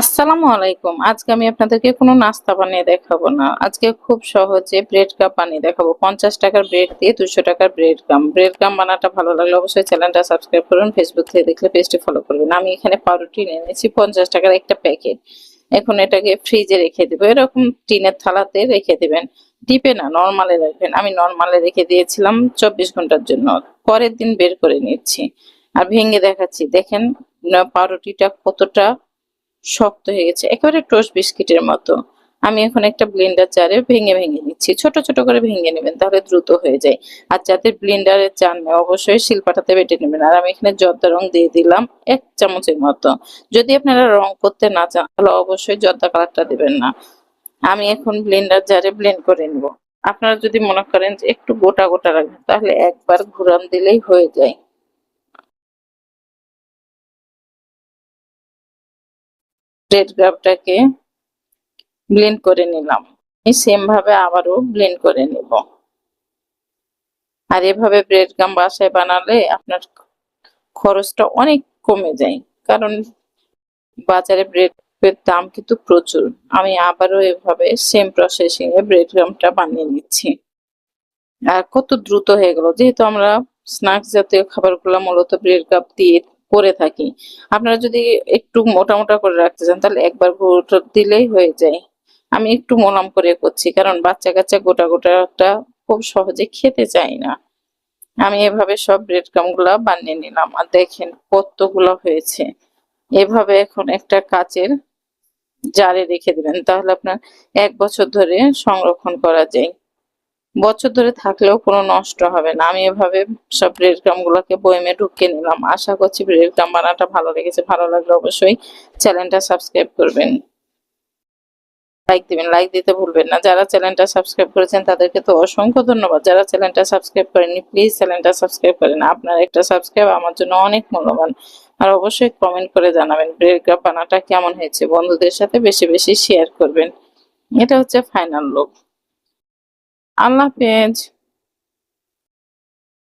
আসসালামু আলাইকুম। আজকে আমি আপনাদেরকে কোনো নাস্তা বানিয়ে দেখাবো না। আজকে খুব সহজে ব্রেড কাপ বানিয়ে দেখাবো। পঞ্চাশ টাকার ব্রেড দিয়ে দুশো টাকার ব্রেড কাম ব্রেড কাম বানাটা ভালো লাগলে অবশ্যই চ্যানেলটা সাবস্ক্রাইব করুন ফেসবুক থেকে দেখলে পেজটি ফলো করবেন। আমি এখানে পাউরুটি নিয়ে নিয়েছি, পঞ্চাশ টাকার একটা প্যাকেট এখন এটাকে ফ্রিজে রেখে দেবো। এরকম টিনের থালাতে রেখে দেবেন। ডিপে না নর্মালে রাখবেন। আমি নর্মালে রেখে দিয়েছিলাম চব্বিশ ঘণ্টার জন্য। পরের দিন বের করে নিচ্ছি। আর ভেঙে দেখাচ্ছি। দেখেন, পাউরুটিটা কতটা শক্ত হয়ে গেছে। একেবারে টোস্ট বিস্কিটের মতো। আমি এখন একটা ব্লেন্ডার জারে ভেঙে ভেঙে নিচ্ছি। ছোট ছোট করে ভেঙে নেবেন তাহলে দ্রুত হয়ে যায়। আর যাদের ব্লেন্ডারে চান না, অবশ্যই শিলপাটাতে বেটে নেবেন। আর আমি এখানে জর্দা রং দিয়ে দিলাম এক চামচের মতো। যদি আপনারা রং করতে না চান, তাহলে অবশ্যই জর্দা কালারটা দিবেন না। আমি এখন ব্লেন্ডার জারে ব্লেন্ড করে নিব। আপনারা যদি মনে করেন যে একটু গোটা গোটা রাখবেন তাহলে একবার ঘুরান দিলেই হয়ে যায়। ব্রেড গ্রাফটাকে ব্লেন্ড করে নিলাম। সেম ভাবে আবারও ব্লেন্ড করে নিব। আর এভাবে ব্রেড গাম বাসায় বানালে আপনার খরচটা অনেক কমে যায়। কারণ বাজারে ব্রেড এর দাম কিন্তু প্রচুর। আমি আবারও এভাবে সেম প্রসেসিং এ ব্রেড গামটা বানিয়ে নিচ্ছি। আর কত দ্রুত হয়ে গেল। যেহেতু আমরা স্ন্যাক্স জাতীয় খাবারগুলো মূলত ব্রেড কাপ দিয়ে করে থাকি। আপনারা যদি একটু মোটা মোটা করে রাখতে চান, তাহলে একবার গোটা দিলেই হয়ে যায়। আমি একটু মোলাম করে করছি কারণ বাচ্চা কাচ্চা গোটা গোটাটা খুব সহজে খেতে চাই না। আমি এভাবে সব ব্রেডগুলা বানিয়ে নিলাম, আর দেখেন কতগুলো হয়েছে। এভাবে এখন একটা কাচের জারে রেখে দিবেন, তাহলে আপনার এক বছর ধরে সংরক্ষণ করা যায়। বছর ধরে থাকলেও কোনো নষ্ট হবে না। আমি এভাবে সব ব্রেড গুলোকে বয়মে ঢুকিয়ে নিলাম। আশা করছি ব্রেড বানাটা ভালো লেগেছে। ভালো লাগলে অবশ্যই চ্যানেলটা সাবস্ক্রাইব করবেন। লাইক দিবেন। লাইক দিতে ভুলবেন না। যারা চ্যানেলটা সাবস্ক্রাইব করেছেন, তাদেরকে তো অসংখ্য ধন্যবাদ। যারা চ্যানেলটা সাবস্ক্রাইব করেননি প্লিজ চ্যানেলটা সাবস্ক্রাইব করেন আপনার একটা সাবস্ক্রাইব আমার জন্য অনেক মূল্যবান। আর অবশ্যই কমেন্ট করে জানাবেন ব্রেডক্রাম বানাটা কেমন হয়েছে। বন্ধুদের সাথে বেশি বেশি শেয়ার করবেন। এটা হচ্ছে ফাইনাল লুক Allah